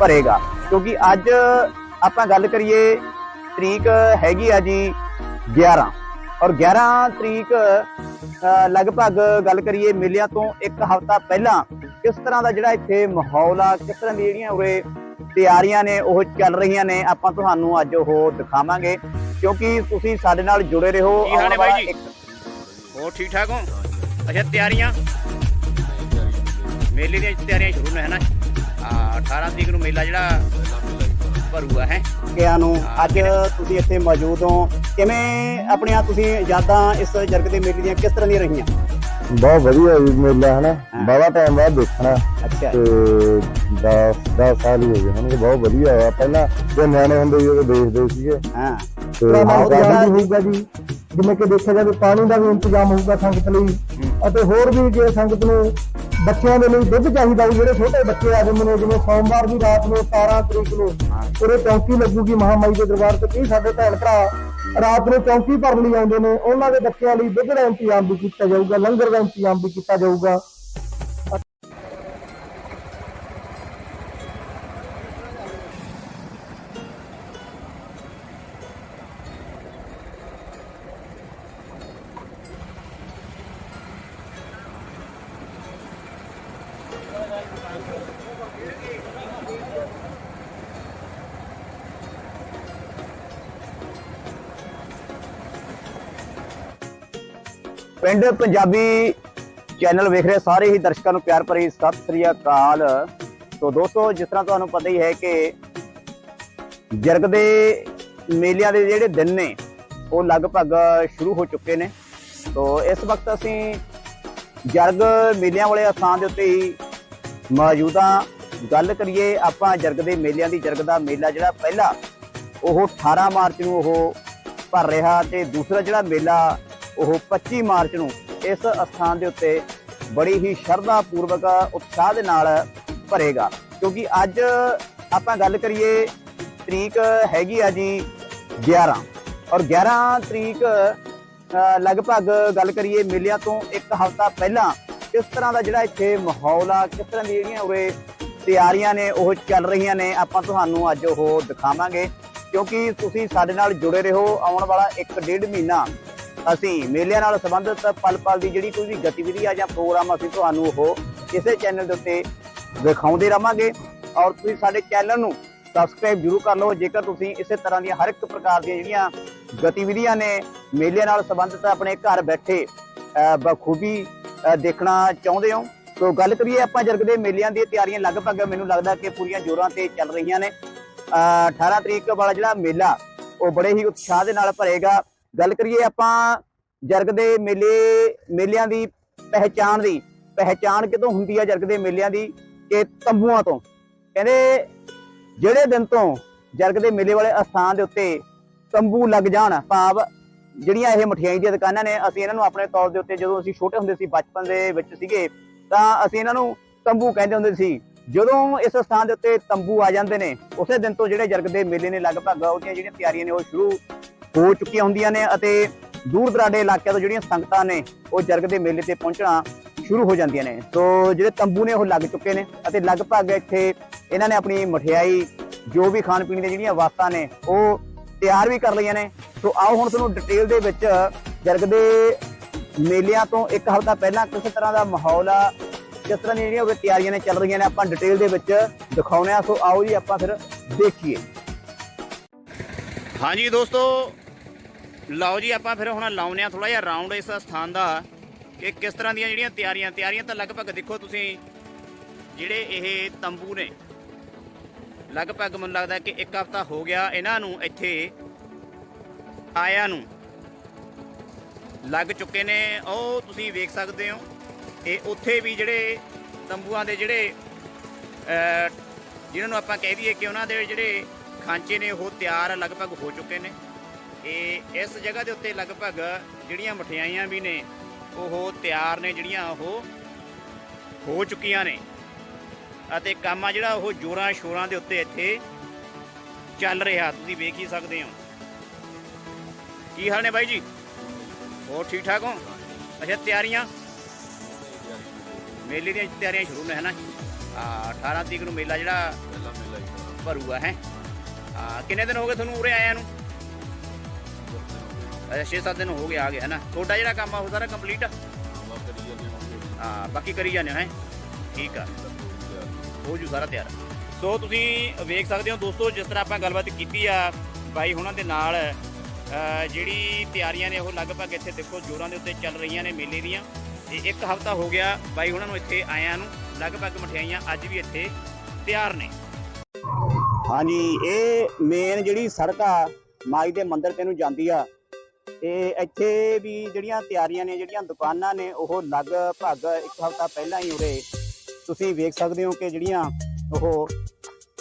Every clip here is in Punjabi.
ਭਰੇਗਾ। ਕਿਉਂਕਿ ਅੱਜ ਆਪਾਂ ਗੱਲ ਕਰੀਏ ਤਰੀਕ ਹੈਗੀ ਆ ਜੀ 11 ਔਰ 11 ਤਰੀਕ ਲਗਭਗ ਗੱਲ ਕਰੀਏ ਮੇਲਿਆਂ ਤੋਂ ਇੱਕ ਹਫ਼ਤਾ ਪਹਿਲਾਂ ਕਿਸ ਤਰ੍ਹਾਂ ਦਾ ਜਿਹੜਾ ਇੱਥੇ ਮਾਹੌਲ ਆ ਕਿਸ ਤਰ੍ਹਾਂ ਦੀ ਜਿਹੜੀਆਂ ਉਰੇ ਤਿਆਰੀਆਂ ਨੇ ਉਹ ਚੱਲ ਰਹੀਆਂ ਨੇ ਆਪਾਂ ਤੁਹਾਨੂੰ ਅੱਜ ਉਹ ਦਿਖਾਵਾਂਗੇ। ਕਿਉਂਕਿ ਤੁਸੀਂ ਸਾਡੇ ਨਾਲ ਜੁੜੇ ਰਹੋ। ਕੀ ਹਾਲ ਆਉਣ ਹੈ ਬਾਈ ਵਾਲਾ ਜੀ? ਇੱਕ ਹੋਰ ਠੀਕ ਠਾਕ ਹੋ? ਅੱਛਾ ਤਿਆਰੀਆਂ? ਮੇਲੇ ਦੀਆਂ ਤਿਆਰੀਆਂ ਸ਼ੁਰੂ ਨੇ ਹੈ ਨਾ? ਆ 18 ਤਰੀਕ ਨੂੰ ਮੇਲਾ ਜਿਹੜਾ ਭਰੂਗਾ ਹੈ। ਕਿਆਂ ਨੂੰ? ਅੱਜ ਤੁਸੀਂ ਇੱਥੇ ਮੌਜੂਦ ਹੋ। ਕਿਵੇਂ ਆਪਣੀਆਂ ਤੁਸੀਂ ਯਾਦਾਂ ਇਸ ਜਰਗ ਦੇ ਮੇਲੇ ਦੀਆਂ ਕਿਸ ਤਰ੍ਹਾਂ ਦੀਆਂ ਰਹੀਆਂ? ਬਹੁਤ ਵਧੀਆ ਜੀ ਮੇਲਾ ਹੈ ਨਾ ਹਾਂ। ਬਾਵਾ ਟਾਈਮ ਬਾਅਦ ਦੇਖਣਾ। ਅੱਛਾ। ਤੇ 10 10 ਸਾਲ ਹੀ ਹੋ ਗਏ ਹਨ ਬਹੁਤ ਵਧੀਆ ਹੋਇਆ। ਪਹਿਲਾਂ ਜੇ ਨਿਆਣੇ ਹੁੰਦੇ ਸੀ ਉਦੋਂ ਦੇਖਦੇ ਸੀਗੇ। ਹਾਂ। ਤੇ ਬਹੁਤ ਜ਼ਿਆਦਾ ਹੋਊਗਾ ਜੀ। ਜਿਵੇਂ ਕਿ ਦੇਖਿਆ ਜਾਵੇ ਪਾਣੀ ਦਾ ਵੀ ਇੰਤਜ਼ਾਮ ਹੋਊਗਾ ਸੰਗਤ ਲਈ। ਅਤੇ ਹੋਰ ਵੀ ਜੇ ਸੰਗਤ ਨੂੰ ਬੱਚਿਆਂ ਦੇ ਲਈ ਦੁੱਧ ਚਾਹੀਦਾ ਵੀ ਜਿਹੜੇ ਛੋਟੇ ਬੱਚੇ ਆ ਜਾਂਦੇ ਨੇ, ਜਿਵੇਂ ਸੋਮਵਾਰ ਦੀ ਰਾਤ ਨੂੰ 17 ਤਰੀਕ ਨੂੰ ਉਰੇ ਚੌਂਕੀ ਲੱਗੂਗੀ ਮਹਾਮਾਈ ਦੇ ਦਰਬਾਰ ਤੇ, ਕੀ ਸਾਡੇ ਭੈਣ ਭਰਾ ਰਾਤ ਨੂੰ ਚੌਂਕੀ ਭਰਨ ਲਈ ਆਉਂਦੇ ਨੇ, ਉਹਨਾਂ ਦੇ ਬੱਚਿਆਂ ਲਈ ਦੁੱਧ ਦਾ ਇੰਤਜ਼ਾਮ ਵੀ ਕੀਤਾ ਜਾਊਗਾ, ਲੰਗਰ ਦਾ ਇੰਤਜ਼ਾਮ ਵੀ ਕੀਤਾ ਜਾਊਗਾ। ਪਿੰਡ ਪੰਜਾਬੀ ਚੈਨਲ ਵੇਖ ਰਹੇ ਸਾਰੇ ਹੀ ਦਰਸ਼ਕਾਂ ਨੂੰ ਪਿਆਰ ਭਰੀ ਸਤਿ ਸ੍ਰੀ ਅਕਾਲ। ਸੋ ਦੋਸਤੋ, ਜਿਸ ਤਰ੍ਹਾਂ ਤੁਹਾਨੂੰ ਪਤਾ ਹੀ ਹੈ ਕਿ ਜਰਗ ਦੇ ਮੇਲਿਆਂ ਦੇ ਜਿਹੜੇ ਦਿਨ ਨੇ, ਉਹ ਲਗਭਗ ਸ਼ੁਰੂ ਹੋ ਚੁੱਕੇ ਨੇ। ਸੋ ਇਸ ਵਕਤ ਅਸੀਂ ਜਰਗ ਮੇਲਿਆਂ ਵਾਲੇ ਅਸਥਾਨ ਦੇ ਉੱਤੇ ਹੀ ਮੌਜੂਦ ਹਾਂ। ਗੱਲ ਕਰੀਏ ਆਪਾਂ ਜਰਗ ਦੇ ਮੇਲਿਆਂ ਦੀ, ਜਰਗ ਦਾ ਮੇਲਾ ਜਿਹੜਾ ਪਹਿਲਾ ਉਹ 18 ਮਾਰਚ ਨੂੰ ਉਹ ਭਰ ਰਿਹਾ ਤੇ ਦੂਸਰਾ ਜਿਹੜਾ ਮੇਲਾ ਉਹ 25 ਮਾਰਚ ਨੂੰ ਇਸ ਅਸਥਾਨ ਦੇ ਉੱਤੇ ਬੜੀ ਹੀ ਸ਼ਰਧਾ ਪੂਰਵਕ ਉਤਸ਼ਾਹ ਦੇ ਨਾਲ ਭਰੇਗਾ। ਕਿਉਂਕਿ ਅੱਜ ਆਪਾਂ ਗੱਲ ਕਰੀਏ ਤਰੀਕ ਹੈਗੀ ਆ ਜੀ 11 ਔਰ 11 ਤਰੀਕ ਲਗਭਗ ਗੱਲ ਕਰੀਏ ਮੇਲਿਆਂ ਤੋਂ ਇੱਕ ਹਫ਼ਤਾ ਪਹਿਲਾਂ ਕਿਸ ਤਰ੍ਹਾਂ ਦਾ ਜਿਹੜਾ ਇੱਥੇ ਮਾਹੌਲ ਆ, ਕਿਸ ਤਰ੍ਹਾਂ ਦੀ ਜਿਹੜੀਆਂ ਉਰੇ ਤਿਆਰੀਆਂ ਨੇ, ਉਹ ਚੱਲ ਰਹੀਆਂ ਨੇ, ਆਪਾਂ ਤੁਹਾਨੂੰ ਅੱਜ ਉਹ ਦਿਖਾਵਾਂਗੇ। ਕਿਉਂਕਿ ਤੁਸੀਂ ਸਾਡੇ ਨਾਲ ਜੁੜੇ ਰਹੋ, ਆਉਣ ਵਾਲਾ 1.5 ਮਹੀਨਾ ਅਸੀਂ ਮੇਲਿਆਂ ਨਾਲ ਸੰਬੰਧਿਤ ਪਲ-ਪਲ ਦੀ ਜਿਹੜੀ ਕੋਈ ਵੀ ਗਤੀਵਿਧੀ ਆ ਜਾਂ ਪ੍ਰੋਗਰਾਮ ਅਸੀਂ ਤੁਹਾਨੂੰ ਉਹ ਇਸੇ ਚੈਨਲ ਦੇ ਉੱਤੇ ਵਿਖਾਉਂਦੇ ਰਵਾਂਗੇ। ਔਰ ਤੁਸੀਂ ਸਾਡੇ ਚੈਨਲ ਨੂੰ ਸਬਸਕ੍ਰਾਈਬ ਜਰੂਰ ਕਰ ਲਓ। ਜੇਕਰ ਤੁਸੀਂ ਇਸੇ ਤਰ੍ਹਾਂ ਦੀਆਂ ਹਰ ਇੱਕ ਪ੍ਰਕਾਰ ਦੀਆਂ ਜਿਹੜੀਆਂ ਗਤੀਵਿਧੀਆਂ ਨੇ ਮੇਲਿਆਂ ਨਾਲ ਸੰਬੰਧਿਤ ਆਪਣੇ ਘਰ ਬੈਠੇ ਅਹ, ਬਖੂਬੀ ਦੇਖਣਾ ਚਾਹੁੰਦੇ ਹੋ ਸੋ ਗੱਲ ਕਰੀਏ ਆਪਾਂ ਜਰਗ ਦੇ ਮੇਲਿਆਂ ਦੀਆਂ ਤਿਆਰੀਆਂ ਲਗਭਗ ਮੈਨੂੰ ਲੱਗਦਾ ਕਿ ਪੂਰੀਆਂ ਜੋਰਾਂ ਤੇ ਚੱਲ ਰਹੀਆਂ ਨੇ। ਅਹ 18 ਤਰੀਕ ਵਾਲਾ ਜਿਹੜਾ ਮੇਲਾ ਉਹ ਬੜੇ ਹੀ ਉਤਸ਼ਾਹ ਦੇ ਨਾਲ ਭਰੇਗਾ। ਗੱਲ ਕਰੀਏ ਆਪਾਂ ਜਰਗ ਦੇ ਮੇਲੇ, ਮੇਲਿਆਂ ਦੀ ਪਹਿਚਾਣ ਦੀ, ਪਹਿਚਾਣ ਕਿਦੋਂ ਹੁੰਦੀ ਹੈ ਜਰਗ ਦੇ ਮੇਲਿਆਂ ਦੀ? ਕਿ ਤੰਬੂਆਂ ਤੋਂ। ਕਹਿੰਦੇ ਜਿਹੜੇ ਦਿਨ ਤੋਂ ਜਰਗ ਦੇ ਮੇਲੇ ਵਾਲੇ ਅਸਥਾਨ ਦੇ ਉੱਤੇ ਤੰਬੂ ਲੱਗ ਜਾਣ, ਭਾਵ ਜਿਹੜੀਆਂ ਇਹ ਮਠਿਆਈ ਦੀਆਂ ਦੁਕਾਨਾਂ ਨੇ, ਅਸੀਂ ਇਹਨਾਂ ਨੂੰ ਆਪਣੇ ਤੌਰ ਦੇ ਉੱਤੇ ਜਦੋਂ ਅਸੀਂ ਛੋਟੇ ਹੁੰਦੇ ਸੀ, ਬਚਪਨ ਦੇ ਵਿੱਚ ਸੀਗੇ, ਤਾਂ ਅਸੀਂ ਇਹਨਾਂ ਨੂੰ ਤੰਬੂ ਕਹਿੰਦੇ ਹੁੰਦੇ ਸੀ। ਜਦੋਂ ਇਸ ਸਥਾਨ ਦੇ ਉੱਤੇ ਤੰਬੂ ਆ ਜਾਂਦੇ ਨੇ, ਉਸੇ ਦਿਨ ਤੋਂ ਜਿਹੜੇ ਜਰਗ ਦੇ ਮੇਲੇ ਨੇ, ਲਗਭਗ ਉਹਦੀਆਂ ਜਿਹੜੀਆਂ ਤਿਆਰੀਆਂ ਨੇ, ਉਹ ਸ਼ੁਰੂ ਹੋ ਚੁੱਕੀਆਂ ਹੁੰਦੀਆਂ ਨੇ ਅਤੇ ਦੂਰ ਦਰਾਡੇ ਇਲਾਕਿਆਂ ਤੋਂ ਜਿਹੜੀਆਂ ਸੰਗਤਾਂ ਨੇ ਉਹ ਜਰਗ ਦੇ ਮੇਲੇ ਤੇ ਪਹੁੰਚਣਾ ਸ਼ੁਰੂ ਹੋ ਜਾਂਦੀਆਂ ਨੇ। ਸੋ ਜਿਹੜੇ ਤੰਬੂ ਨੇ ਉਹ ਲੱਗ ਚੁੱਕੇ ਨੇ ਅਤੇ ਲਗਭਗ ਇੱਥੇ ਇਹਨਾਂ ਨੇ ਆਪਣੀ ਮਠਿਆਈ, ਜੋ ਵੀ ਖਾਣ ਪੀਣ ਦੀਆਂ ਜਿਹੜੀਆਂ ਵਾਸਤਾਂ ਨੇ ਉਹ ਤਿਆਰ ਵੀ ਕਰ ਲਈਆਂ ਨੇ। ਸੋ ਆਓ ਹੁਣ ਤੁਹਾਨੂੰ ਡਿਟੇਲ ਦੇ ਵਿੱਚ ਜਰਗ ਦੇ ਮੇਲਿਆਂ ਤੋਂ ਇੱਕ ਹਫ਼ਤਾ ਪਹਿਲਾਂ ਕਿਸ ਤਰ੍ਹਾਂ ਦਾ ਮਾਹੌਲ ਆ, ਕਿਸ ਤਰ੍ਹਾਂ ਦੀਆਂ ਜਿਹੜੀਆਂ ਉਹ ਤਿਆਰੀਆਂ ਨੇ ਚੱਲ ਰਹੀਆਂ ਨੇ ਆਪਾਂ ਡਿਟੇਲ ਦੇ ਵਿੱਚ ਦਿਖਾਉਣੇ ਆ ਸੋ ਆਓ ਜੀ ਆਪਾਂ ਫਿਰ ਦੇਖੀਏ। ਹਾਂਜੀ ਦੋਸਤੋ ਲਓ ਜੀ ਆਪਾਂ ਫਿਰ ਹੁਣ ਲਾਉਨੇ ਆ ਥੋੜਾ ਜਿਹਾ ਰਾਉਂਡ ਇਸ ਸਥਾਨ ਦਾ ਕਿ ਕਿਸ ਤਰ੍ਹਾਂ ਦੀਆਂ ਜਿਹੜੀਆਂ ਤਿਆਰੀਆਂ ਤਿਆਰੀਆਂ ਤਾਂ ਲਗਭਗ ਦੇਖੋ ਤੁਸੀਂ ਜਿਹੜੇ ਇਹ ਤੰਬੂ ਨੇ ਲਗਭਗ ਮੈਨੂੰ ਲੱਗਦਾ ਕਿ ਇੱਕ ਹਫ਼ਤਾ ਹੋ ਗਿਆ ਇਹਨਾਂ ਨੂੰ ਇੱਥੇ ਆਇਆ ਨੂੰ। ਲੱਗ ਚੁੱਕੇ ਨੇ ਉਹ ਤੁਸੀਂ ਵੇਖ ਸਕਦੇ ਹੋ ਇਹ ਉੱਥੇ ਵੀ ਜਿਹੜੇ ਤੰਬੂਆਂ ਦੇ ਜਿਹੜੇ ਅਹ, ਜਿਨ੍ਹਾਂ ਨੂੰ ਆਪਾਂ ਕਹਿ ਦਈਏ ਕਿ ਉਹਨਾਂ ਦੇ ਜਿਹੜੇ ਖਾਂਚੇ ਨੇ ਉਹ ਤਿਆਰ ਲਗਭਗ ਹੋ ਚੁੱਕੇ ਨੇ। ਇਹ ਇਸ ਜਗ੍ਹਾ ਦੇ ਉੱਤੇ ਲਗਭਗ ਜਿਹੜੀਆਂ ਮਠਿਆਈਆਂ ਵੀ ਨੇ ਉਹ ਤਿਆਰ ਨੇ ਜਿਹੜੀਆਂ ਉਹ ਹੋ ਚੁੱਕੀਆਂ ਨੇ। ਅਤੇ ਕੰਮ ਆ ਜਿਹੜਾ ਉਹ ਜੋਰਾਂ ਸ਼ੋਰਾਂ ਦੇ ਉੱਤੇ ਇੱਥੇ ਚੱਲ ਰਿਹਾ। ਤੁਸੀਂ ਵੇਖ ਹੀ ਸਕਦੇ ਹੋ। ਕੀ ਹਾਲ ਨੇ ਬਾਈ ਜੀ? ਹੋਰ ਠੀਕ ਠਾਕ ਹੋ? ਅੱਛਾ ਤਿਆਰੀਆਂ? ਮੇਲੇ ਦੀਆਂ ਤਿਆਰੀਆਂ ਸ਼ੁਰੂ ਨੇ ਹੈ ਨਾ ਆ 18 ਤਰੀਕ ਨੂੰ ਮੇਲਾ ਜਿਹੜਾ ਭਰੂਗਾ ਹੈ? ਹਾਂ ਕਿੰਨੇ ਦਿਨ ਹੋ ਗਏ ਤੁਹਾਨੂੰ ਉਰੇ ਆਇਆਂ ਨੂੰ? ਅੱਛਾ 6-7 ਦਿਨ ਹੋ ਗਏ ਆ ਗਏ, ਹੈ ਨਾ? ਤੁਹਾਡਾ ਜਿਹੜਾ ਕੰਮ ਆ ਉਹ ਸਾਰਾ ਕੰਪਲੀਟ ਆ? ਹਾਂ, ਬਾਕੀ ਕਰੀ ਜਾਂਦੇ ਹੋ, ਹੈ? ਠੀਕ ਆ। ਹੋ ਜੂ ਸਾਰਾ ਤਿਆਰ। ਸੋ ਤੁਸੀਂ ਵੇਖ ਸਕਦੇ ਹੋ ਦੋਸਤੋ, ਜਿਸ ਤਰ੍ਹਾਂ ਆਪਾਂ ਗੱਲਬਾਤ ਕੀਤੀ ਆ ਬਾਈ ਹੁਣਾਂ ਦੇ ਨਾਲ ਜਿਹੜੀ ਤਿਆਰੀਆਂ ਨੇ ਉਹ ਲਗਭਗ ਇੱਥੇ ਦੇਖੋ ਜੋਰਾਂ ਦੇ ਉੱਤੇ ਚੱਲ ਰਹੀਆਂ ਨੇ ਮੇਲੇ ਦੀਆਂ। ਤੇ ਇੱਕ ਹਫ਼ਤਾ ਹੋ ਗਿਆ ਬਾਈ ਹੁਣਾਂ ਨੂੰ ਇੱਥੇ ਆਇਆਂ ਨੂੰ, ਲਗਭਗ ਮਠਿਆਈਆਂ ਅੱਜ ਵੀ ਇੱਥੇ ਤਿਆਰ ਨੇ। ਹਾਂਜੀ, ਇਹ ਮੇਨ ਜਿਹੜੀ ਸੜਕ ਆ, ਮਾਈ ਦੇ ਮੰਦਿਰ ਤੇ ਨੂੰ ਜਾਂਦੀ ਆ। ਤੇ ਇੱਥੇ ਵੀ ਜਿਹੜੀਆਂ ਤਿਆਰੀਆਂ ਨੇ ਜਿਹੜੀਆਂ ਦੁਕਾਨਾਂ ਨੇ ਉਹ ਲਗਭਗ ਇੱਕ ਹਫ਼ਤਾ ਪਹਿਲਾਂ ਹੀ ਉਰੇ ਤੁਸੀਂ ਵੇਖ ਸਕਦੇ ਹੋ ਕਿ ਜਿਹੜੀਆਂ ਉਹ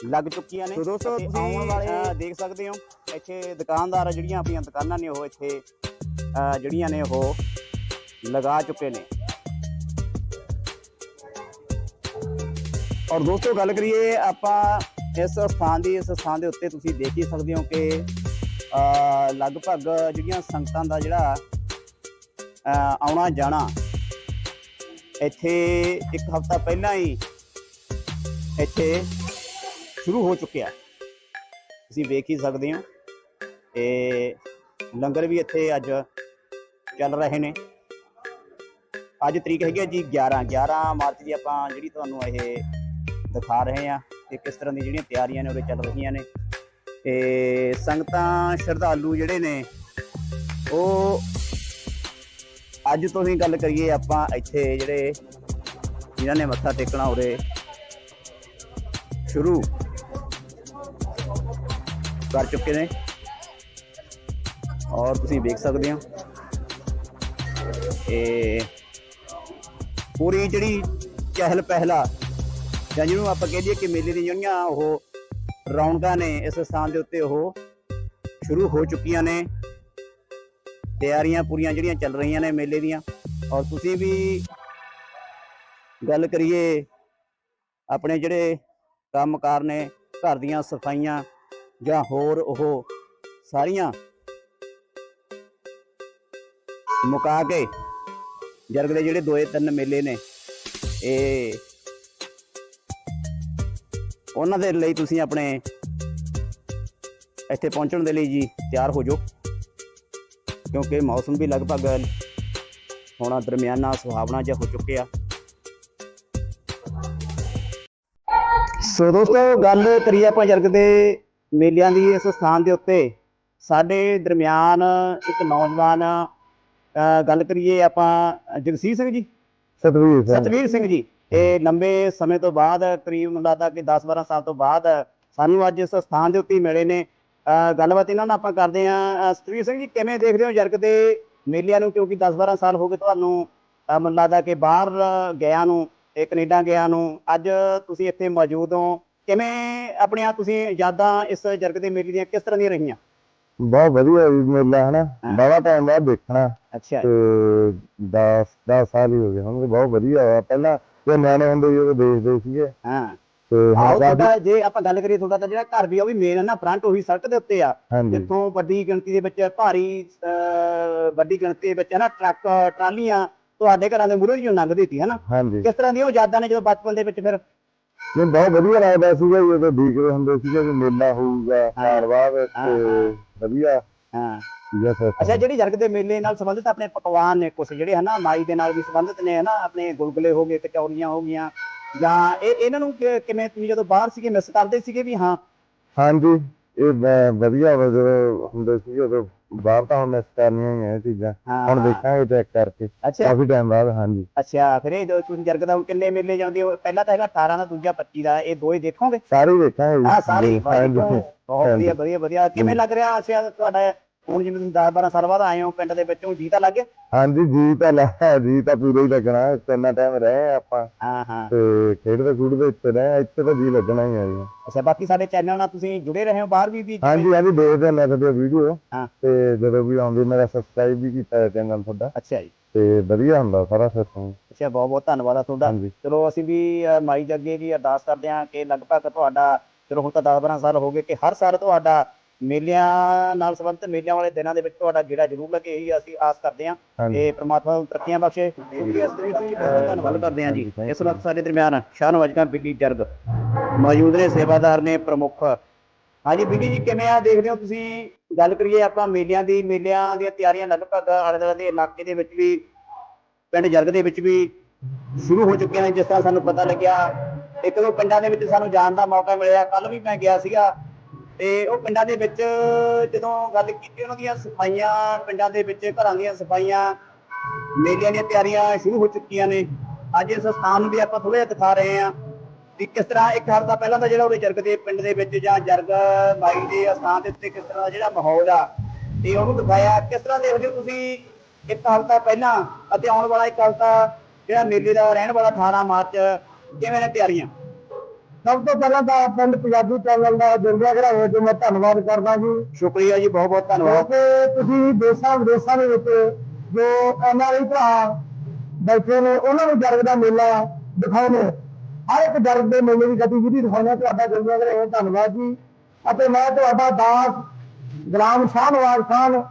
ਲੱਗ ਚੁੱਕੀਆਂ ਨੇ। ਦੋਸਤੋ ਤੁਸੀਂ, ਆਉਣ ਵਾਲੇ ਦੇਖ ਸਕਦੇ ਹੋ ਇੱਥੇ ਦੁਕਾਨਦਾਰ ਜਿਹੜੀਆਂ ਆਪਣੀਆਂ ਦੁਕਾਨਾਂ ਨੇ ਉਹ ਇੱਥੇ ਜਿਹੜੀਆਂ ਨੇ ਉਹ ਲਗਾ ਚੁੱਕੇ ਨੇ। ਔਰ ਦੋਸਤੋ ਗੱਲ ਕਰੀਏ ਆਪਾਂ ਇਸ ਸਥਾਨ ਦੀ ਇਸ ਸਥਾਨ ਦੇ ਉੱਤੇ ਤੁਸੀਂ ਦੇਖ ਹੀ ਸਕਦੇ ਹੋ ਕਿ ਲਗਭਗ ਜਿਹੜੀਆਂ ਸੰਗਤਾਂ ਦਾ ਜਿਹੜਾ ਆਉਣਾ ਜਾਣਾ, ਇੱਥੇ ਇੱਕ ਹਫ਼ਤਾ ਪਹਿਲਾਂ ਹੀ ਇੱਥੇ ਸ਼ੁਰੂ ਹੋ ਚੁੱਕਿਆ ਤੁਸੀਂ ਵੇਖ ਹੀ ਸਕਦੇ ਹੋ, ਤੇ ਲੰਗਰ ਵੀ ਇੱਥੇ ਅੱਜ ਚੱਲ ਰਹੇ ਨੇ। ਅੱਜ ਤਰੀਕ ਹੈਗੀ ਹੈ ਜੀ 11 11 ਮਾਰਚ ਦੀ ਆਪਾਂ ਜਿਹੜੀ ਤੁਹਾਨੂੰ ਇਹ ਦਿਖਾ ਰਹੇ ਆ ਤੇ ਕਿਸ ਤਰ੍ਹਾਂ ਦੀ ਜਿਹੜੀਆਂ ਤਿਆਰੀਆਂ ਨੇ, ਉਰੇ ਚੱਲ ਰਹੀਆਂ ਨੇ। ਤੇ ਸੰਗਤਾਂ ਸ਼ਰਧਾਲੂ ਜਿਹੜੇ ਨੇ, ਉਹ ਅੱਜ ਤੋਂ ਹੀ ਗੱਲ ਕਰੀਏ ਆਪਾਂ ਇੱਥੇ ਜਿਹੜੇ ਜਿਨ੍ਹਾਂ ਨੇ ਮੱਥਾ ਟੇਕਣਾ ਉਰੇ, ਸ਼ੁਰੂ ਕਰ ਚੁੱਕੇ ਨੇ। ਔਰ ਤੁਸੀਂ ਵੇਖ ਸਕਦੇ ਹੋ ਇਹ ਪੂਰੀ ਜਿਹੜੀ ਚਹਿਲ ਪਹਿਲਾ ਜਾਂ ਜਿਹਨੂੰ ਆਪਾਂ ਕਹਿ ਦਈਏ ਕਿ ਮੇਲੇ ਦੀਆਂ ਜਿਹੜੀਆਂ ਉਹ ਰੌਣਕਾਂ ਨੇ ਇਸ ਸਥਾਨ ਦੇ ਉੱਤੇ ਉਹ ਸ਼ੁਰੂ ਹੋ ਚੁੱਕੀਆਂ ਨੇ। ਤਿਆਰੀਆਂ ਪੂਰੀਆਂ ਜਿਹੜੀਆਂ ਚੱਲ ਰਹੀਆਂ ਨੇ ਮੇਲੇ ਦੀਆਂ। ਔਰ ਤੁਸੀਂ ਵੀ ਗੱਲ ਕਰੀਏ ਆਪਣੇ ਜਿਹੜੇ ਕੰਮਕਾਰ ਨੇ ਘਰ ਦੀਆਂ ਸਫਾਈਆਂ ਜਾਂ ਹੋਰ ਉਹ ਸਾਰੀਆਂ ਮੁਕਾ ਕੇ ਜਰਗ ਦੇ ਜਿਹੜੇ ਦੋਏ ਤਿੰਨ ਮੇਲੇ ਨੇ, ਇਹ ਉਹਨਾਂ ਦੇ ਲਈ ਤੁਸੀਂ ਆਪਣੇ ਇੱਥੇ ਪਹੁੰਚਣ ਦੇ ਲਈ ਜੀ ਤਿਆਰ ਹੋ ਜਾਓ। ਕਿਉਂਕਿ ਮੌਸਮ ਵੀ ਲਗਭਗ ਹੋਣਾ ਦਰਮਿਆਨਾ ਸੁਹਾਵਣਾ ਜਿਹਾ ਹੋ ਚੁੱਕਿਆ। ਸੋ ਦੋਸਤੋ ਗੱਲ ਕਰੀਏ ਆਪਾਂ ਜਰਗ ਦੇ ਮੇਲਿਆਂ ਦੀ ਇਸ ਸਥਾਨ ਦੇ ਉੱਤੇ। ਸਾਡੇ ਦਰਮਿਆਨ ਇੱਕ ਨੌਜਵਾਨ ਅਹ ਗੱਲ ਕਰੀਏ ਆਪਾਂ ਜਗਸੀਰ ਸਿੰਘ ਜੀ। ਸਤਵੀਰ ਸਿੰਘ। ਸਤਵੀਰ ਸਿੰਘ ਜੀ। ਇਹ ਲੰਬੇ ਸਮੇਂ ਤੋਂ ਬਾਅਦ ਕਰੀਬ ਮੈਨੂੰ ਲੱਗਦਾ ਕਿ 10-12 ਸਾਲ ਤੋਂ ਬਾਅਦ ਸਾਨੂੰ ਅੱਜ ਇਸ ਸਥਾਨ ਦੇ ਉੱਤੇ ਮਿਲੇ ਨੇ। ਗੱਲਬਾਤ ਇਹਨਾਂ ਨਾਲ ਆਪਾਂ ਕਰਦੇ ਹਾਂ। ਸਤਵੀਰ ਸਿੰਘ ਜੀ ਕਿਵੇਂ ਦੇਖਦੇ ਹੋ ਜਰਗ ਦੇ ਮੇਲਿਆਂ ਨੂੰ? ਕਿਉਂਕਿ 10-12 ਸਾਲ ਹੋ ਗਏ ਤੁਹਾਨੂੰ ਮੈਨੂੰ ਲੱਗਦਾ ਕਿ ਬਾਹਰ ਗਿਆ ਨੂੰ ਤੇ ਕੈਨੇਡਾ ਗਿਆ ਨੂੰ। ਅੱਜ ਤੁਸੀਂ ਇੱਥੇ ਮੌਜੂਦ ਹੋ। ਕਿਵੇਂ ਆਪਣੀਆਂ ਤੁਸੀਂ ਯਾਦਾਂ ਇਸ ਜਰਗ ਦੇ ਮੇਲੇ ਦੀਆਂ ਕਿਸ ਤਰ੍ਹਾਂ ਦੀਆਂ ਰਹੀਆਂ? ਬਹੁਤ ਵਧੀਆ ਵੀ ਮੇਲਾ ਹਨਾ। ਬੜਾ ਟਾਈਮ ਬਾਅਦ ਦੇਖਣਾ। ਅੱਛਾ। ਤੇ 10 10 ਸਾਲ ਹੀ ਹੋ ਗਏ ਹੁਣ ਬਹੁਤ ਵਧੀਆ ਹੋਇਆ। ਪਹਿਲਾਂ ਜੇ ਨਿਆਣੇ ਹੁੰਦੇ ਸੀ ਉਹ ਦੇਖਦੇ ਸੀਗੇ। ਹਾਂ। ਤੇ ਆਓ ਤੁਹਾਡਾ ਜੇ ਆਪਾਂ ਗੱਲ ਕਰੀਏ ਤੁਹਾਡਾ ਤਾਂ ਜਿਹੜਾ ਘਰ ਵੀ ਆ ਉਹ ਵੀ ਮੇਨ ਨਾ ਫਰੰਟ ਉਹੀ ਸੜਕ ਦੇ ਉੱਤੇ ਆ। ਜਿੱਥੋਂ ਵੱਡੀ ਗਿਣਤੀ ਦੇ ਵਿੱਚ ਭਾਰੀ ਵੱਡੀ ਗਿਣਤੀ ਦੇ ਵਿੱਚ ਨਾ ਟਰੱਕ ਟਰਾਲੀਆਂ ਤੁਹਾਡੇ ਘਰਾਂ ਦੇ ਮੂਹਰੇ ਹੀ ਲੰਘਦੀ ਸੀ ਹੈ ਨਾ। ਹਾਂਜੀ। ਕਿਸ ਤਰ੍ਹਾਂ ਦੀਆਂ ਉਹ ਯਾਦਾਂ ਨੇ ਜਦੋਂ ਬਚਪਨ ਦੇ ਵਿੱਚ ਫਿਰ ਨਹੀਂ ਬਹੁਤ ਵਧੀਆ ਲੱਗਦਾ ਸੀਗਾ ਜੀ ਉਦੋਂ ਦੇਖਦੇ ਹੁੰਦੇ ਸੀਗੇ ਵੀ ਮੇਲਾ ਹੋਊਗਾ ਹਾਂ। ਸਾਲ ਬਾਅਦ ਹਾਂ, ਤੇ ਵਧੀਆ ਹਾਂ system। ਅੱਛਾ ਜਿਹੜੀ ਜਰਗ ਦੇ ਮੇਲੇ ਨਾਲ ਸੰਬੰਧਿਤ ਆਪਣੇ ਪਕਵਾਨ ਨੇ ਕੁਝ ਜਿਹੜੇ ਹਨਾ ਮਾਈ ਦੇ ਨਾਲ ਵੀ ਸੰਬੰਧਿਤ ਨੇ ਹਨਾ ਆਪਣੇ ਗੁਲਗੁਲੇ ਹੋ ਗਏ ਕਚੌਰੀਆਂ ਹੋ ਗਈਆਂ ਜਾਂ ਇਹ ਇਹਨਾਂ ਨੂੰ ਕਿ- ਕਿਵੇਂ ਤੁਸੀਂ ਜਦੋਂ ਬਾਹਰ ਸੀਗੇ ਮਿਸ ਕਰਦੇ ਸੀਗੇ ਵੀ ਹਾਂ ਹਾਂਜੀ ਇਹ ਬ- ਵਧੀਆ ਵਾ ਜਦੋਂ ਹੁੰਦੇ ਸੀ ਉਦੋਂ ਬਾਹਰ ਤਾਂ ਹੁਣ ਮਿਸ ਕਰਨੀਆਂ ਹੀ ਆ ਇਹ ਚੀਜ਼ਾਂ। ਹਾਂ। ਹੁਣ ਦੇਖਾਂਗੇ ਚੈੱਕ ਕਰਕੇ। ਅੱਛਾ। ਕਾਫੀ ਟਾਈਮ ਬਾਅਦ ਹਾਂਜੀ। ਅੱਛਾ ਫਿਰ ਇਹ ਜਦੋਂ ਤੁਸੀਂ ਜਰਗ ਦਾ ਹੁਣ ਕਿੰਨੇ ਮੇਲੇ ਜਾਂਦੇ ਹੋ? ਪਹਿਲਾ ਤਾਂ ਹੈਗਾ 18 ਦਾ ਦੂਜਾ 25 ਦਾ ਇਹ ਦੋਏ ਦੇਖੋਗੇ? ਸਾਰੇ ਦੇਖਾਂਗੇ ਜੀ। ਹਾਂ ਸਾਰੇ ਹਾਂਜੀ। ਬਹੁਤ ਵਧੀਆ ਵਧੀਆ ਵਧੀਆ। ਕਿਵੇਂ ਲੱਗ ਰਿਹਾ? ਅਸਿਆ ਤੁਹਾਡਾ ਹੁਣ ਜਿਵੇਂ ਤੁਸੀਂ 10 12 ਸਾਲ ਬਾਅਦ ਆਏ ਹੋ ਪਿੰਡ ਦੇ ਵਿੱਚੋਂ ਜੀ ਤਾਂ ਲੱਗ ਹਾਂਜੀ ਜੀ ਤਾਂ ਲੈ ਜੀ ਤਾਂ ਪੂਰਾ ਹੀ ਲੱਗਣਾ ਇੰਨਾ ਟਾਈਮ ਰਹੇ ਆਪਾਂ। ਹਾਂ ਹਾਂ। ਤੇ ਖੇਡਦੇ ਖੂਡਦੇ ਇੱਥੇ ਰਹੇ ਇੱਥੇ ਤਾਂ ਜੀ ਲੱਗਣਾ ਹੀ ਆ ਜੀ। ਅੱਛਾ ਬਾਕੀ ਸਾਡੇ ਚੈਨਲ ਨਾਲ ਤੁਸੀਂ ਜੁੜੇ ਰਹੇ ਹੋ ਬਾਹਰ ਵੀ ਵੀ ਹਾਂਜੀ ਹਾਂਜੀ ਦੇਖਦੇ ਨੇ ਤੁਹਾਡੀ ਵੀਡੀਓ ਹਾਂ। ਤੇ ਜਦੋਂ ਵੀ ਆਉਂਦੀ ਮੇਰਾ ਸਬਸਕ੍ਰਾਈਬ ਵੀ ਕੀਤਾ ਹੈ ਚੈਨਲ ਤੁਹਾਡਾ। ਅੱਛਾ ਜੀ। ਤੇ ਵਧੀਆ ਹੁੰਦਾ ਸਾਰਾ ਸਿਸਟਮ ਅੱਛਾ ਬਹੁਤ ਬਹੁਤ ਧੰਨਵਾਦ ਆ ਤੁਹਾਡਾ। ਚਲੋ ਅਸੀਂ ਵੀ ਮਾਈ ਦੇ ਅੱਗੇ ਵੀ ਅਰਦਾਸ ਕਰਦੇ ਹਾਂ ਕਿ ਲਗਭਗ ਤੁਹਾਡਾ ਚਲੋ ਹੁਣ ਤਾਂ 10 12 ਸਾਲ ਹੋ ਗਏ ਕਿ ਹਰ ਸਾਲ ਤੁਹਾਡਾ ਮੇਲਿਆਂ ਨਾਲ ਸੰਬੰਧਿਤ ਮੇਲਿਆਂ ਵਾਲੇ ਦਿਨਾਂ ਦੇ ਵਿੱਚ ਤੁਹਾਡਾ ਗੇੜਾ ਜ਼ਰੂਰ ਲੱਗੇ ਇਹੀ ਅਸੀਂ ਆਸ ਕਰਦੇ ਹਾਂ ਤੇ ਪ੍ਰਮਾਤਮਾ ਨੂੰ ਤਰੱਕੀਆਂ ਬਖਸ਼ੇ। ਸ਼ੁਕਰੀਆ ਧੰਨਵਾਦ ਕਰਦੇ ਹਾਂ ਜੀ। ਇਸ ਵਕਤ ਸਾਡੇ ਦਰਮਿਆਨ ਸ਼ਾਹਨਵਾਜ ਖਾਂ ਬਿੱਲੀ ਜਰਗ ਮੌਜੂਦ ਨੇ ਸੇਵਾਦਾਰ ਨੇ ਪ੍ਰਮੁੱਖ। ਹਾਂਜੀ ਬੀਬੀ ਜੀ ਕਿਵੇਂ ਆ? ਦੇਖਦੇ ਹੋ ਤੁਸੀਂ ਗੱਲ ਕਰੀਏ ਆਪਾਂ ਮੇਲਿਆਂ ਦੀ ਮੇਲਿਆਂ ਦੀਆਂ ਤਿਆਰੀਆਂ ਲਗਭਗ ਆਲੇ ਦੁਆਲੇ ਦੇ ਇਲਾਕੇ ਦੇ ਵਿੱਚ ਵੀ ਪਿੰਡ ਜਰਗ ਦੇ ਵਿੱਚ ਵੀ ਸ਼ੁਰੂ ਹੋ ਚੁੱਕੀਆਂ ਨੇ ਜਿਸ ਤਰ੍ਹਾਂ ਸਾਨੂੰ ਪਤਾ ਲੱਗਿਆ। ਇੱਕ ਦੋ ਪਿੰਡਾਂ ਦੇ ਵਿੱਚ ਸਾਨੂੰ ਜਾਣ ਦਾ ਮੌਕਾ ਮਿਲਿਆ। ਕੱਲ ਵੀ ਮੈਂ ਗਿਆ ਸੀਗਾ। ਤੇ ਉਹ ਪਿੰਡਾਂ ਦੇ ਵਿੱਚ ਜਦੋਂ ਗੱਲ ਕੀਤੀ ਉਹਨਾਂ ਦੀਆਂ ਸਫਾਈਆਂ, ਪਿੰਡਾਂ ਦੇ ਵਿੱਚ ਘਰਾਂ ਦੀਆਂ ਸਫਾਈਆਂ, ਮੇਲਿਆਂ ਦੀਆਂ ਤਿਆਰੀਆਂ ਸ਼ੁਰੂ ਹੋ ਚੁੱਕੀਆਂ ਨੇ। ਅੱਜ ਇਸ ਸਥਾਨ ਨੂੰ ਵੀ ਆਪਾਂ ਥੋੜਾ ਜਿਹਾ ਦਿਖਾ ਰਹੇ ਹਾਂ ਕਿ ਕਿਸ ਤਰ੍ਹਾਂ ਇੱਕ ਹਫ਼ਤਾ ਪਹਿਲਾਂ ਦਾ ਜਿਹੜਾ ਉਹ ਜਰਗ ਦੇ ਪਿੰਡ ਦੇ ਵਿੱਚ ਜਾਂ ਜਰਗ ਮਾਈ ਦੇ ਸਥਾਨ ਦੇ ਉੱਤੇ ਕਿਸ ਤਰ੍ਹਾਂ ਦਾ ਜਿਹੜਾ ਮਾਹੌਲ ਆ, ਤੇ ਉਹਨੂੰ ਦਿਖਾਇਆ ਕਿਸ ਤਰ੍ਹਾਂ ਦੇਖਦੇ ਹੋ ਤੁਸੀਂ ਇੱਕ ਹਫ਼ਤਾ ਪਹਿਲਾਂ ਅਤੇ ਆਉਣ ਵਾਲਾ ਇੱਕ ਹਫ਼ਤਾ ਜਿਹੜਾ ਮੇਲੇ ਦਾ ਰਹਿਣ ਵਾਲਾ 18 ਮਾਰਚ ਕਿਵੇਂ ਨੇ ਤਿਆਰੀਆਂ? ਸਭ ਤੋਂ ਪਹਿਲਾਂ ਤਾਂ ਪਿੰਡ ਪੰਜਾਬੀ ਚੈਨਲ ਦਾ ਜੁੜਿਆ ਕਰਾ ਹੋ ਜੋ ਮੈਂ ਧੰਨਵਾਦ ਕਰਦਾ ਜੀ। ਸ਼ੁਕਰੀਆ ਜੀ ਬਹੁਤ ਬਹੁਤ ਧੰਨਵਾਦ। ਕਿਉਂਕਿ ਤੁਸੀਂ ਦੇਸ਼ਾਂ ਵਿਦੇਸ਼ਾਂ ਦੇ ਵਿੱਚ ਜੋ ਐਨਆਰਆਈ ਭਰਾ ਬੈਠੇ ਨੇ ਉਹਨਾਂ ਨੂੰ ਜਰਗ ਦਾ ਮੇਲਾ ਦਿਖਾਉਂਦੇ ਹਰ ਇੱਕ ਜਰਗ ਦੇ ਮੇਲੇ ਦੀ ਗਤੀਵਿਧੀ ਦਿਖਾਉਂਦੇ ਤੁਹਾਡਾ ਜੁੜਿਆ ਕਰਾ ਧੰਨਵਾਦ ਜੀ। ਅਤੇ ਮੈਂ ਤੁਹਾਡਾ ਦਾਸ ਗੁਲਾਮ ਸ਼ਾਹ ਨਵਾਜ਼ ਖਾਨ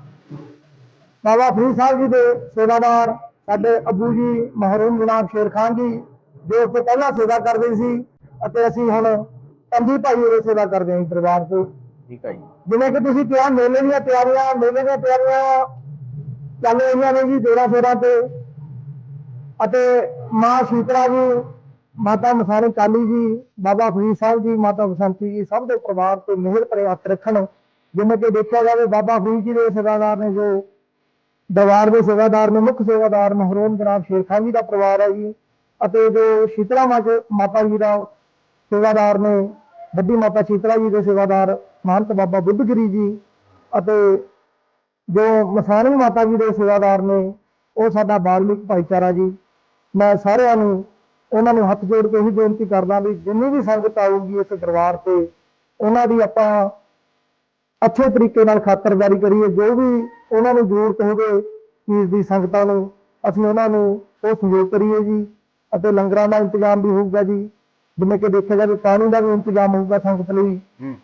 ਬਾਬਾ ਫਰੀਦ ਸਾਹਿਬ ਜੀ ਦੇ ਸੇਵਾਦਾਰ ਸਾਡੇ ਅੱਬੂ ਜੀ ਮਹਰੂਮ ਜਨਾਬ ਸ਼ੇਰ ਖਾਨ ਜੀ ਜੋ ਉਸ ਤੋਂ ਪਹਿਲਾਂ ਸੇਵਾ ਕਰਦੇ ਸੀ। ਅਤੇ ਅਸੀਂ ਹੁਣ ਪੰਜੀ ਭਾਈ ਉਹਦੇ ਸੇਵਾ ਕਰਦੇ ਹਾਂ ਜੀ ਪਰਿਵਾਰ ਤੋਂ। ਠੀਕ ਹੈ ਜੀ। ਜਿਵੇਂ ਕਿ ਤੁਸੀਂ ਕਿਹਾ ਮੇਲੇ ਦੀਆਂ ਤਿਆਰੀਆਂ ਮੇਲੇ ਦੀਆਂ ਤਿਆਰੀਆਂ ਚੱਲ ਰਹੀਆਂ ਨੇ ਜੀ ਦੇਰਾ ਫੇਰਾ ਤੇ। ਅਤੇ ਮਾਂ ਸ਼ੀਤਲਾ ਜੀ ਮਾਤਾ ਮਸਾਨੀ ਕਾਲੀ ਜੀ ਬਾਬਾ ਫਰੀਦ ਸਾਹਿਬ ਜੀ ਮਾਤਾ ਬਸੰਤੀ ਜੀ ਸਭ ਦੇ ਪਰਿਵਾਰ ਤੇ ਮਿਹਰ ਭਰੇ ਹੱਥ ਰੱਖਣ। ਜਿਵੇਂ ਕਿ ਦੇਖਿਆ ਜਾਵੇ ਬਾਬਾ ਫਰੀਦ ਜੀ ਦੇ ਸੇਵਾਦਾਰ ਨੇ ਜੋ ਦਰਬਾਰ ਦੇ ਸੇਵਾਦਾਰ ਨੇ ਮੁੱਖ ਸੇਵਾਦਾਰ ਮਹਰੂਮ ਜਨਾਬ ਸ਼ੇਰ ਖਾਨ ਜੀ ਦਾ ਪਰਿਵਾਰ ਹੈ ਜੀ। ਅਤੇ ਜੋ ਸ਼ੀਤਲਾ ਮਾਤਾ ਜੀ ਦਾ ਸੇਵਾਦਾਰ ਨੇ, ਵੱਡੀ ਮਾਤਾ ਸ਼ੀਤਲਾ ਜੀ ਦੇ ਸੇਵਾਦਾਰ, ਮਹੰਤ ਬਾਬਾ ਬੁੱਧਗਿਰੀ ਜੀ ਅਤੇ ਜੋ ਮਸਾਨੀ ਮਾਤਾ ਜੀ ਦੇ ਸੇਵਾਦਾਰ ਨੇ, ਉਹ ਸਾਡਾ ਬਾਲਮਿਕ ਭਾਈਚਾਰਾ ਜੀ। ਮੈਂ ਸਾਰਿਆਂ ਨੂੰ ਉਹਨਾਂ ਨੂੰ ਹੱਥ ਜੋੜ ਕੇ ਹੀ ਬੇਨਤੀ ਕਰਦਾ ਵੀ ਜਿੰਨੀ ਵੀ ਸੰਗਤ ਆਊਗੀ ਇਸ ਦਰਬਾਰ ਤੇ, ਉਹਨਾਂ ਦੀ ਆਪਾਂ ਅੱਛੇ ਤਰੀਕੇ ਨਾਲ ਖਾਤਰਦਾਰੀ ਕਰੀਏ। ਜੋ ਵੀ ਉਹਨਾਂ ਨੂੰ ਜ਼ਰੂਰਤ ਹੋਵੇ ਚੀਜ਼ ਦੀ ਸੰਗਤਾਂ ਨੂੰ, ਅਸੀਂ ਉਹਨਾਂ ਨੂੰ ਉਹ ਸਹਿਯੋਗ ਕਰੀਏ ਜੀ ਅਤੇ ਲੰਗਰਾਂ ਦਾ ਇੰਤਜ਼ਾਮ ਵੀ ਹੋਊਗਾ ਜੀ। ਜਿਵੇਂ ਕਿ ਦੇਖਿਆ ਜਾਵੇ ਪਾਣੀ ਦਾ ਵੀ ਇੰਤਜ਼ਾਮ ਹੋਊਗਾ ਸੰਗਤ ਲਈ।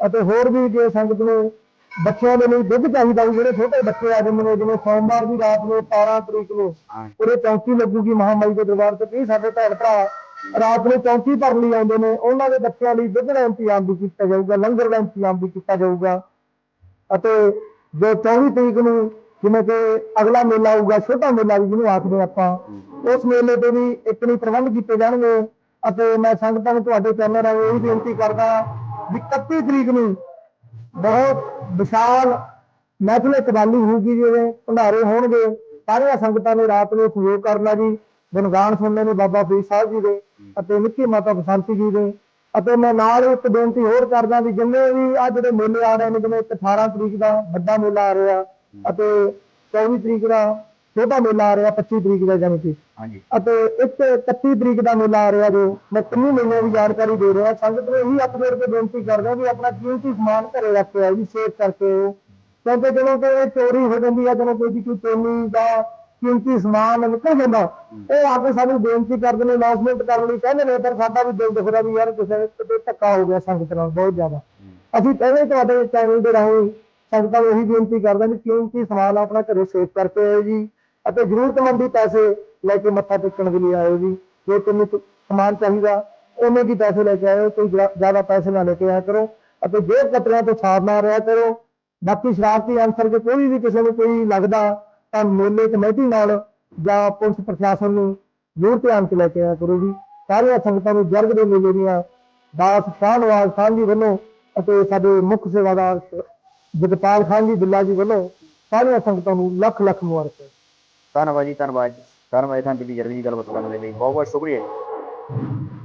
ਅਤੇ ਹੋਰ ਵੀ ਜੇ ਸੰਗਤ ਨੂੰ ਬੱਚਿਆਂ ਦੇ ਲਈ ਦੁੱਧ ਚਾਹੀਦਾ ਵੀ ਜਿਹੜੇ ਛੋਟੇ ਬੱਚੇ ਆ ਜਾਂਦੇ ਨੇ ਜਿਵੇਂ ਸੋਮਵਾਰ ਦੀ ਰਾਤ ਨੂੰ 18 ਤਰੀਕ ਨੂੰ ਪੂਰੇ ਚੌਂਕੀ ਲੱਗੂਗੀ ਮਹਾਮਾਈ ਦੇ ਦਰਬਾਰ ਤੇ ਕਈ ਸਾਡੇ ਭੈਣ ਭਰਾ ਰਾਤ ਨੂੰ ਚੌਂਕੀ ਭਰਨ ਲਈ ਆਉਂਦੇ ਨੇ ਉਹਨਾਂ ਦੇ ਬੱਚਿਆਂ ਲਈ ਦੁੱਧ ਦਾ ਇੰਤਜ਼ਾਮ ਵੀ ਕੀਤਾ ਜਾਊਗਾ ਲੰਗਰ ਦਾ ਇੰਤਜ਼ਾਮ ਵੀ ਕੀਤਾ ਜਾਊਗਾ। ਅਤੇ ਜੋ 24 ਤਰੀਕ ਨੂੰ ਜਿਵੇਂ ਕਿ ਅਗਲਾ ਮੇਲਾ ਆਊਗਾ ਛੋਟਾ ਮੇਲਾ ਵੀ ਜਿਹਨੂੰ ਆਖਦੇ ਆਪਾਂ ਉਸ ਮੇਲੇ ਤੇ ਵੀ ਇੱਕ ਨਹੀਂ ਪ੍ਰਬੰਧ ਕੀਤੇ ਜਾਣਗੇ। ਅਤੇ ਮੈਂ ਸੰਗਤਾਂ ਨੂੰ ਤੁਹਾਡੇ ਚੈਨਲ ਰਾਹੀਂ ਇਹ ਵੀ ਬੇਨਤੀ ਕਰਦਾ ਵੀ 31 ਤਰੀਕ ਨੂੰ ਬਹੁਤ ਵਿਸ਼ਾਲ ਮਹਿਫਲ ਕਵਾਲੀ ਹੋਊਗੀ ਜਿਵੇਂ ਭੰਡਾਰੇ ਹੋਣਗੇ, ਸਾਰੀਆਂ ਸੰਗਤਾਂ ਨੇ ਰਾਤ ਨੂੰ ਸਹਿਯੋਗ ਕਰਨਾ ਜੀ ਗੁਣਗਾਨ ਸੁਣਨੇ ਨੇ ਬਾਬਾ ਫਰੀਦ ਸਾਹਿਬ ਜੀ ਦੇ ਅਤੇ ਨਿੱਕੀ ਮਾਤਾ ਬਸੰਤੀ ਜੀ ਦੇ। ਅਤੇ ਮੈਂ ਨਾਲ ਇੱਕ ਬੇਨਤੀ ਹੋਰ ਕਰਦਾ ਵੀ ਜਿੰਨੇ ਵੀ ਆ ਜਿਹੜੇ ਮੇਲੇ ਆ ਰਹੇ ਨੇ, ਜਿਵੇਂ ਇੱਕ 18 ਤਰੀਕ ਦਾ ਵੱਡਾ ਮੇਲਾ ਆ ਰਿਹਾ, ਅਤੇ 24 ਤਰੀਕ ਦਾ ਛੋਟਾ ਮੇਲਾ ਆ ਰਿਹਾ 25 ਤਰੀਕ ਦਾ ਜਾਨੀ ਕਿ ਹਾਂਜੀ। ਅਤੇ ਇੱਕ 31 ਤਰੀਕ ਦਾ ਮੇਲਾ ਆ ਰਿਹਾ ਜੋ ਮੈਂ ਤਿੰਨ ਮਹੀਨਿਆਂ ਦੀ ਜਾਣਕਾਰੀ ਦੇ ਰਿਹਾ। ਸੰਗਤ ਨੂੰ ਇਹੀ ਆਪਣੇ ਕੇ ਬੇਨਤੀ ਕਰਦਾ ਵੀ ਆਪਣਾ ਕੀਮਤੀ ਸਮਾਨ ਘਰੇ ਰੱਖ ਕੇ ਆਓ ਜੀ ਸੇਵ ਕਰਕੇ ਆਓ। ਕਿਉਂਕਿ ਜਦੋਂ ਕਿ ਇਹ ਚੋਰੀ ਹੋ ਜਾਂਦੀ ਹੈ ਜਦੋਂ ਕੋਈ ਕੋਈ ਚੋਰੀ ਜਾਂ ਕੀਮਤੀ ਸਮਾਨ ਨਿਕਲ ਜਾਂਦਾ ਉਹ ਆ ਕੇ ਸਾਨੂੰ ਬੇਨਤੀ ਕਰਦੇ ਨੇ ਅਨਾਉਂਸਮੈਂਟ ਕਰਨ ਲਈ ਕਹਿੰਦੇ ਨੇ ਪਰ ਸਾਡਾ ਵੀ ਦਿਲ ਦੁਖਦਾ ਵੀ ਯਾਰ ਕਿਸੇ ਨੇ ਕਿਤੇ ਧੱਕਾ ਹੋ ਗਿਆ ਸੰਗਤ ਨਾਲ ਬਹੁਤ ਜ਼ਿਆਦਾ। ਅਸੀਂ ਪਹਿਲੇ ਤੁਹਾਡੇ ਚੈਨਲ ਦੇ ਰਾਹੀਂ ਸੰਗਤਾਂ ਨੂੰ ਇਹੀ ਬੇਨਤੀ ਕਰਦੇ ਵੀ ਕੀਮਤੀ ਸਮਾਨ ਆਪਣਾ ਘਰੇ ਸੇਵ ਕਰਕੇ ਆਇਓ ਜੀ। ਅਤੇ ਜ਼ਰੂਰਤਮੰਦੀ ਪੈਸੇ ਲੈ ਕੇ ਮੱਥਾ ਟੇਕਣ ਦੇ ਲਈ ਆਇਓ ਜੀ। ਜੋ ਤੁਹਾਨੂੰ ਸਮਾਨ ਚਾਹੀਦਾ, ਉਹਨੇ ਦੀ ਪੈਸੇ ਲੈ ਕੇ ਆਇਓ, ਕੋਈ ਜ਼ਿਆਦਾ ਪੈਸੇ ਨਾ ਲੈ ਕੇ ਆਇਆ ਕਰੋ। ਅਤੇ ਜੇਬ ਕਤਰਿਆਂ ਤੋਂ ਸਾਵ ਨਾ ਰਿਹਾ ਕਰੋ, ਬਾਕੀ ਸ਼ਰਾਰਤੀ ਅਨਸਰ ਜੇ ਕੋਈ ਵੀ ਕਿਸੇ ਨੂੰ ਕੋਈ ਲੱਗਦਾ, ਤਾਂ ਮੇਲੇ ਕਮੇਟੀ ਨਾਲ ਜਾਂ ਪੁਲਿਸ ਪ੍ਰਸ਼ਾਸਨ ਨੂੰ ਜ਼ਰੂਰ ਧਿਆਨ ਚ ਲੈ ਕੇ ਆਇਆ ਕਰੋ ਜੀ। ਸਾਰੀਆਂ ਸੰਗਤਾਂ ਨੂੰ ਜਰਗ ਦੇ ਮੇਲੇ ਦੀਆਂ ਦਾਸ ਸ਼ਾਹਨਵਾਜ਼ ਖਾਨ ਜੀ ਵੱਲੋਂ ਅਤੇ ਸਾਡੇ ਮੁੱਖ ਸੇਵਾਦਾਰ ਜਗਪਾਲ ਖਾਨ ਜੀ ਬਿੱਲਾ ਜੀ ਵੱਲੋਂ ਸਾਰੀਆਂ ਸੰਗਤਾਂ ਨੂੰ ਲੱਖ ਲੱਖ ਮੁਬਾਰਕਾਂ। ਧੰਨਵਾਦ ਜੀ ਧੰਨਵਾਦ ਜੀ। ਧੰਨਵਾਦ ਤੁਹਾਨੂੰ ਬੀਬੀ ਜਰਗ ਜੀ ਗੱਲਬਾਤ ਕਰਨ ਦੇ ਲਈ ਬਹੁਤ ਬਹੁਤ ਸ਼ੁਕਰੀਆ ਜੀ।